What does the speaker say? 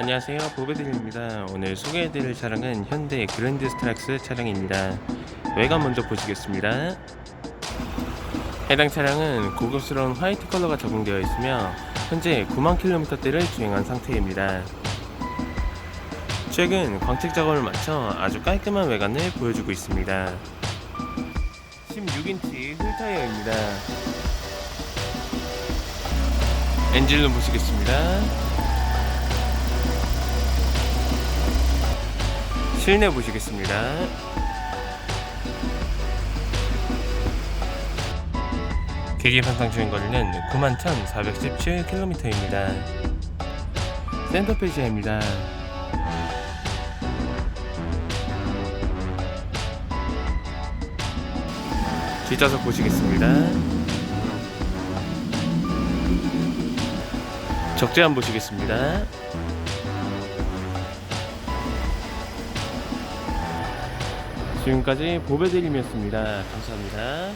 안녕하세요. 보배드립니다. 오늘 소개해드릴 차량은 현대 그랜드 스트락스 차량입니다. 외관 먼저 보시겠습니다. 해당 차량은 고급스러운 화이트 컬러가 적용되어 있으며 현재 9만 킬로미터대를 주행한 상태입니다. 최근 광택 작업을 마쳐 아주 깔끔한 외관을 보여주고 있습니다. 16인치 휠타이어입니다. 엔진룸 보시겠습니다 실내 보시겠습니다. 계기판상 주행 거리는 91,417km입니다. 센터페시아입니다. 뒷좌석 보시겠습니다. 적재함 보시겠습니다. 지금까지 보배드림이었습니다. 감사합니다.